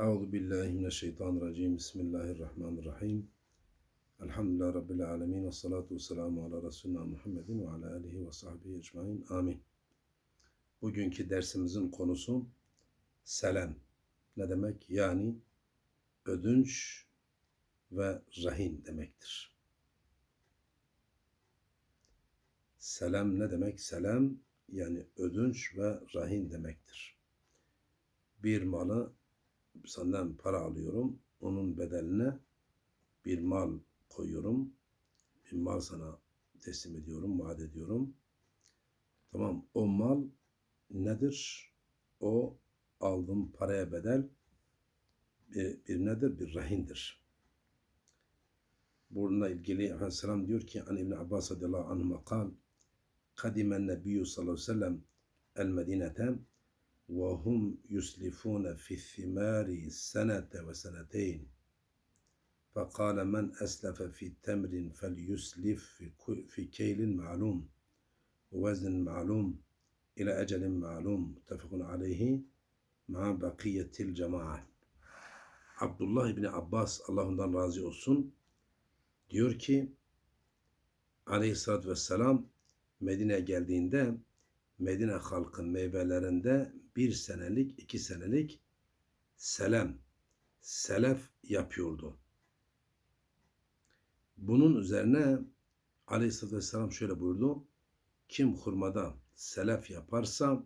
Euzu billahi mineşşeytanirracim. Bismillahirrahmanirrahim. Elhamdülillahi rabbil alamin ve salatu vesselamu ala resulina Muhammedin ve ala alihi ve sahbihi ecmaîn. Amin. Bugünkü dersimizin konusu selam. Ne demek? Yani ödünç ve rehin demektir. Selam ne demek? Selam yani ödünç ve rehin demektir. Bir malı senden para alıyorum. Onun bedeline bir mal koyuyorum. Bir mal sana teslim ediyorum, vaat ediyorum. Tamam o mal nedir? O aldığım paraya bedel bir, bir nedir? Bir rehindir. Bununla ilgili Efendimiz Selam diyor ki An İbni Abbas radıyallahu anhuma kal Kadimen Nebiyyü sallallahu aleyhi ve sellem el Medinete وهم يسلفون في الثمار سنة وسنتين فقال من أسلف في تمر فليسلف في كيل معلوم ووزن معلوم إلى أجل معلوم متفق عليه مع بقية الجماعة Abdullah İbni Abbas Allah ondan razı olsun diyor ki Aleyhisselatü Vesselam Medine'ye geldiğinde Medine halkı meyvelerinde bir senelik, iki senelik selam, selef yapıyordu. Bunun üzerine Aleyhisselatü Vesselam şöyle buyurdu. Kim hurmada selef yaparsa,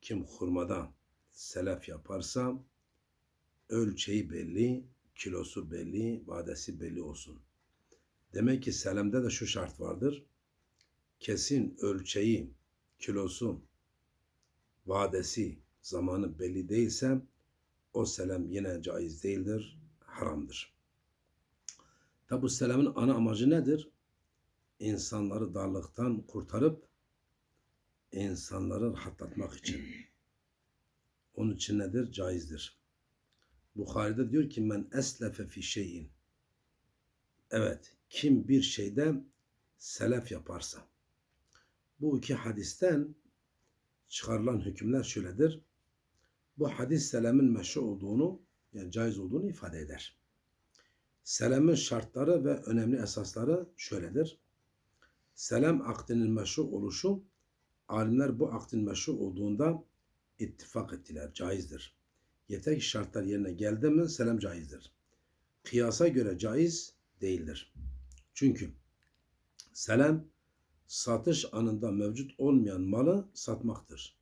kim hurmada selef yaparsa ölçeği belli, kilosu belli, vadesi belli olsun. Demek ki selamda da şu şart vardır. Kesin ölçeği, kilosu, vadesi, zamanı belli değilse o selam yine caiz değildir, haramdır. Tabi bu selamın ana amacı nedir? İnsanları darlıktan kurtarıp insanları rahatlatmak için. Onun için nedir? Caizdir. Bukhari'de diyor ki men eslefe fi şeyin. Evet, kim bir şeyde selef yaparsa. Bu iki hadisten çıkarılan hükümler şöyledir. Bu hadis selamın meşru olduğunu, yani caiz olduğunu ifade eder. Selamın şartları ve önemli esasları şöyledir. Selam akdinin meşru oluşu, alimler bu akdin meşru olduğunda ittifak ettiler, caizdir. Yeter ki şartlar yerine geldi mi selam caizdir. Kıyasa göre caiz değildir. Çünkü selam satış anında mevcut olmayan malı satmaktır.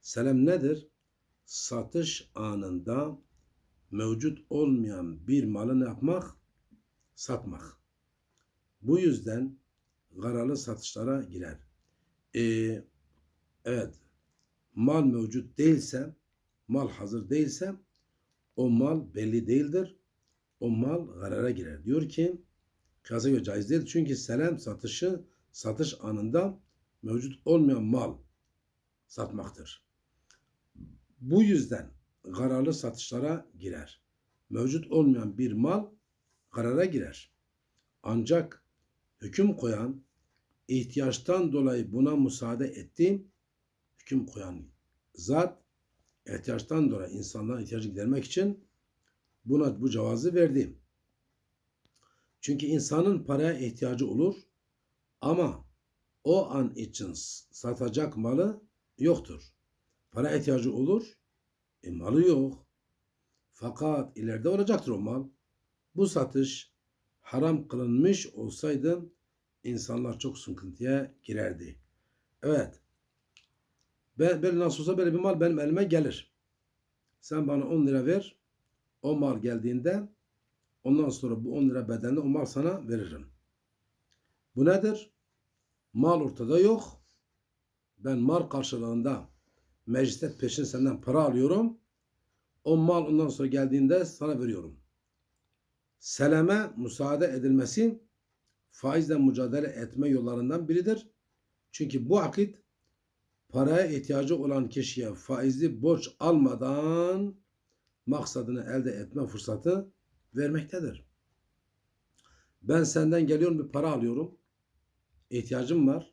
Selam nedir? Satış anında mevcut olmayan bir malı ne yapmak? Satmak. Bu yüzden garalı satışlara girer. Ee, evet, mal mevcut değilse, mal hazır değilse o mal belli değildir. O mal garara girer. Diyor ki, kıyasa göre caiz değil. Çünkü selam satışı satış anında mevcut olmayan mal satmaktır. Bu yüzden kararlı satışlara girer. Mevcut olmayan bir mal karara girer. Ancak hüküm koyan ihtiyaçtan dolayı buna müsaade etti. Hüküm koyan zat ihtiyaçtan dolayı insanların ihtiyacı gidermek için buna bu cevazı verdi. Çünkü insanın paraya ihtiyacı olur ama o an için satacak malı yoktur. Para ihtiyacı olur. E malı yok. Fakat ileride olacaktır o mal. Bu satış haram kılınmış olsaydı insanlar çok sıkıntıya girerdi. Evet. Ben, ben nasıl olsa böyle bir mal benim elime gelir. Sen bana 10 lira ver. O mal geldiğinde ondan sonra bu 10 lira bedenle o mal sana veririm. Bu nedir? Mal ortada yok. Ben mal karşılığında mecliste peşin senden para alıyorum. O mal ondan sonra geldiğinde sana veriyorum. Seleme müsaade edilmesi faizle mücadele etme yollarından biridir. Çünkü bu akit paraya ihtiyacı olan kişiye faizli borç almadan maksadını elde etme fırsatı vermektedir. Ben senden geliyorum bir para alıyorum ihtiyacım var.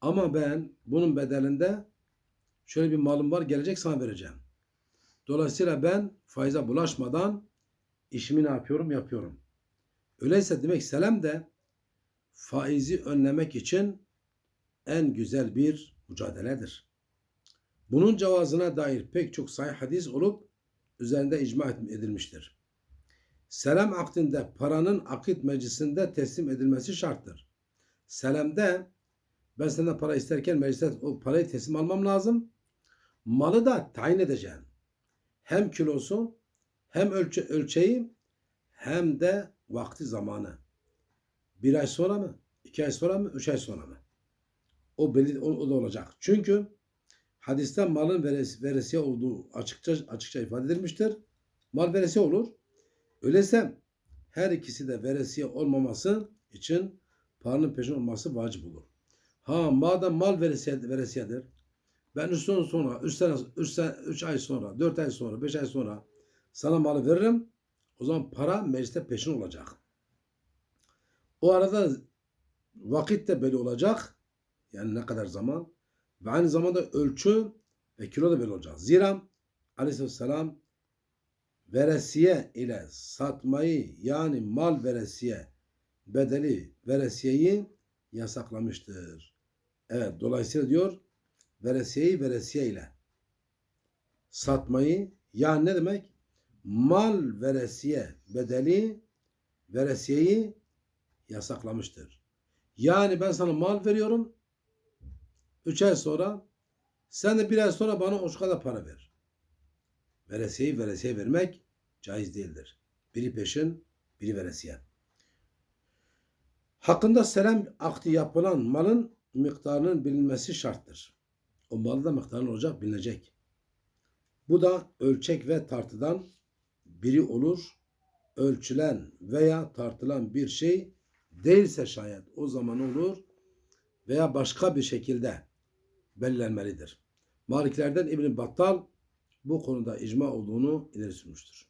Ama ben bunun bedelinde şöyle bir malım var gelecek sana vereceğim. Dolayısıyla ben faize bulaşmadan işimi ne yapıyorum? Yapıyorum. Öyleyse demek selam de faizi önlemek için en güzel bir mücadeledir. Bunun cevazına dair pek çok sahih hadis olup üzerinde icma edilmiştir. Selam akdinde paranın akit meclisinde teslim edilmesi şarttır. Selamde ben senden para isterken mecliste o parayı teslim almam lazım. Malı da tayin edeceğim. Hem kilosu hem ölçe, ölçeği hem de vakti zamanı. Bir ay sonra mı? iki ay sonra mı? Üç ay sonra mı? O belli o, o da olacak. Çünkü hadiste malın veres, veresiye olduğu açıkça açıkça ifade edilmiştir. Mal veresiye olur. Öyleyse her ikisi de veresiye olmaması için paranın peşin olması vacip olur. Ha madem mal veresiye, veresiyedir. Ben 3 sene sonra, 3 sene, 3 sene, 3 ay sonra, 4 ay sonra, 5 ay sonra sana malı veririm. O zaman para mecliste peşin olacak. O arada vakit de belli olacak. Yani ne kadar zaman. Ve aynı zamanda ölçü ve kilo da belli olacak. Zira aleyhisselam veresiye ile satmayı yani mal veresiye bedeli veresiyeyi yasaklamıştır. Evet dolayısıyla diyor veresiyeyi veresiye ile satmayı yani ne demek? Mal veresiye bedeli veresiyeyi yasaklamıştır. Yani ben sana mal veriyorum. Üç ay sonra sen de bir ay sonra bana o kadar para ver. Veresiyeyi veresiye vermek caiz değildir. Biri peşin, biri veresiye. Hakkında selam akdi yapılan malın miktarının bilinmesi şarttır. O malın da miktarın olacak bilinecek. Bu da ölçek ve tartıdan biri olur. Ölçülen veya tartılan bir şey değilse şayet o zaman olur veya başka bir şekilde belirlenmelidir. Maliklerden İbn Battal bu konuda icma olduğunu ileri sürmüştür.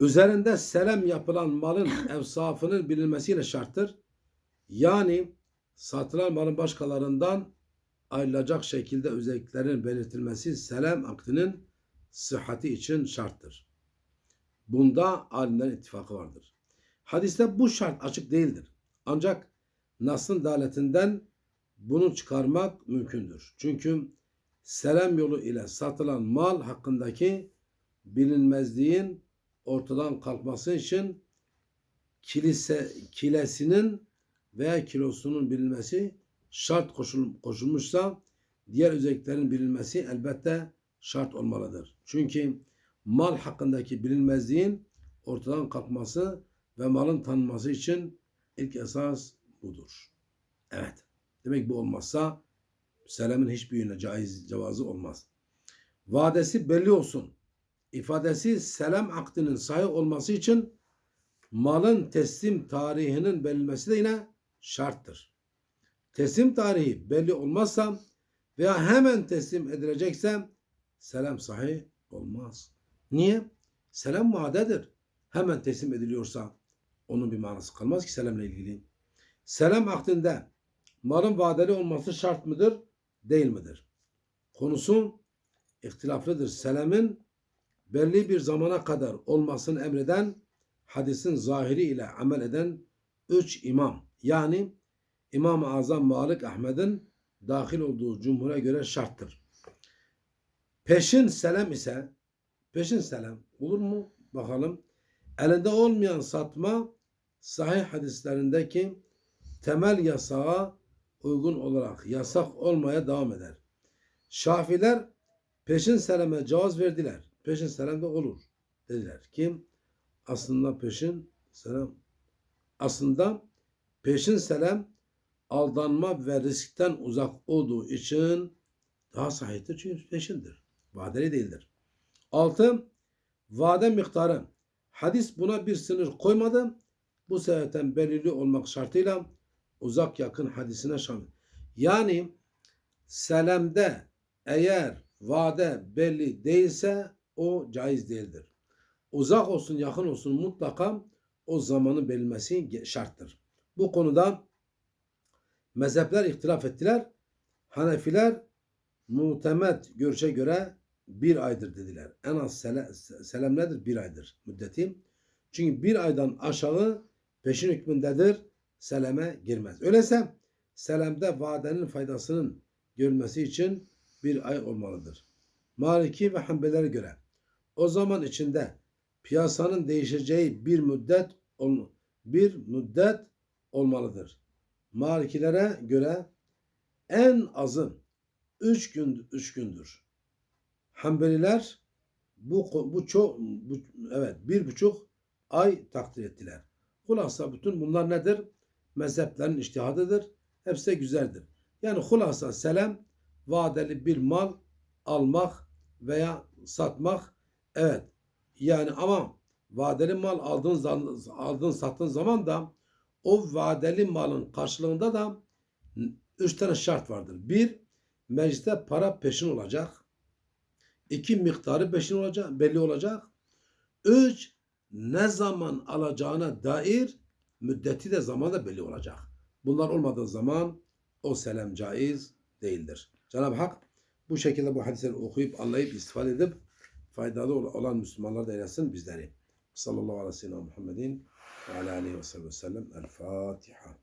Üzerinde selam yapılan malın evsafının bilinmesiyle şarttır. Yani satılan malın başkalarından ayrılacak şekilde özelliklerin belirtilmesi selam akdinin sıhhati için şarttır. Bunda alimlerin ittifakı vardır. Hadiste bu şart açık değildir. Ancak Nas'ın daletinden bunu çıkarmak mümkündür. Çünkü selam yolu ile satılan mal hakkındaki bilinmezliğin ortadan kalkması için kilise, kilesinin veya kilosunun bilinmesi şart koşul, koşulmuşsa diğer özelliklerin bilinmesi elbette şart olmalıdır. Çünkü mal hakkındaki bilinmezliğin ortadan kalkması ve malın tanınması için ilk esas budur. Evet. Demek bu olmazsa selamın hiçbir yöne caiz cevazı olmaz. Vadesi belli olsun. İfadesi selam akdinin sahih olması için malın teslim tarihinin belirlenmesi de yine şarttır. Teslim tarihi belli olmazsa veya hemen teslim edilecekse selam sahih olmaz. Niye? Selam vadedir. Hemen teslim ediliyorsa onun bir manası kalmaz ki selamla ilgili. Selam akdinde malın vadeli olması şart mıdır? Değil midir? Konusu ihtilaflıdır. Selamın belli bir zamana kadar olmasını emreden hadisin zahiri ile amel eden üç imam yani İmam-ı Azam Malik Ahmet'in dahil olduğu cumhura göre şarttır. Peşin selam ise peşin selam olur mu? Bakalım. Elinde olmayan satma sahih hadislerindeki temel yasağa uygun olarak yasak olmaya devam eder. Şafiler peşin seleme cevaz verdiler. Peşin selam da olur dediler. Kim? Aslında peşin selam aslında peşin selam aldanma ve riskten uzak olduğu için daha sahiptir çünkü peşindir. Vadeli değildir. Altı, vade miktarı. Hadis buna bir sınır koymadı. Bu sebepten belirli olmak şartıyla uzak yakın hadisine şamil. Yani selamde eğer vade belli değilse o caiz değildir. Uzak olsun yakın olsun mutlaka o zamanın belirmesi şarttır. Bu konuda mezhepler ihtilaf ettiler. Hanefiler muhtemet görüşe göre bir aydır dediler. En az sele, selam nedir? Bir aydır müddeti. Çünkü bir aydan aşağı peşin hükmündedir. Seleme girmez. Öyleyse selamda vadenin faydasının görülmesi için bir ay olmalıdır. Maliki ve Hanbelilere göre o zaman içinde piyasanın değişeceği bir müddet bir müddet olmalıdır. Malikilere göre en azın üç gün üç gündür. Hanbeliler bu bu çok bu, evet bir buçuk ay takdir ettiler. Hulasa bütün bunlar nedir? Mezheplerin iştihadıdır. Hepsi güzeldir. Yani hulasa selam vadeli bir mal almak veya satmak evet yani ama vadeli mal aldığın aldığın sattığın zaman da o vadeli malın karşılığında da üç tane şart vardır. Bir, mecliste para peşin olacak. İki, miktarı peşin olacak, belli olacak. Üç, ne zaman alacağına dair müddeti de zaman da belli olacak. Bunlar olmadığı zaman o selam caiz değildir. Cenab-ı Hak bu şekilde bu hadisleri okuyup anlayıp istifade edip faydalı ol- olan Müslümanlar da eylesin bizleri. Sallallahu aleyhi ve sellem Muhammedin ve ala aleyhi ve sellem. El Fatiha.